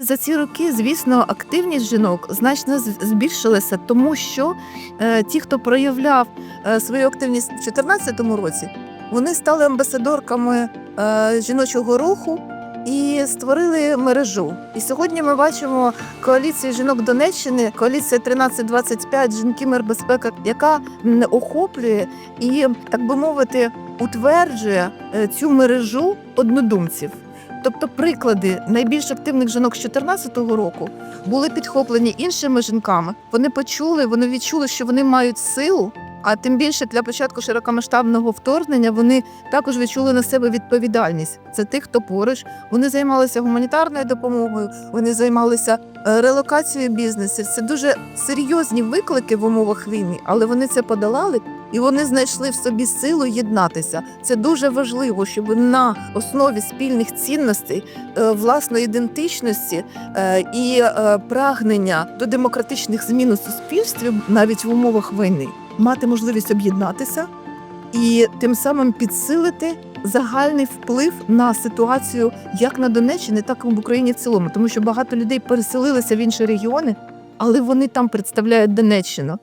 За ці роки, звісно, активність жінок значно збільшилася, тому що е, ті, хто проявляв е, свою активність у 2014 році, вони стали амбасадорками е, жіночого руху і створили мережу. І сьогодні ми бачимо коаліцію жінок Донеччини, коаліція 1325 жінки мир безпека, яка охоплює і, так би мовити, утверджує цю мережу однодумців. Тобто приклади найбільш активних жінок з 2014 року були підхоплені іншими жінками. Вони почули, вони відчули, що вони мають силу. А тим більше для початку широкомасштабного вторгнення вони також відчули на себе відповідальність. Це тих, хто поруч. Вони займалися гуманітарною допомогою, вони займалися е, релокацією бізнесу. Це дуже серйозні виклики в умовах війни, але вони це подолали і вони знайшли в собі силу єднатися. Це дуже важливо, щоб на основі спільних цінностей, е, власної ідентичності е, і прагнення до демократичних змін у суспільстві, навіть в умовах війни, мати можливість об'єднатися і тим самим підсилити загальний вплив на ситуацію як на Донеччині, так і в Україні в цілому, тому що багато людей переселилися в інші регіони, але вони там представляють Донеччину.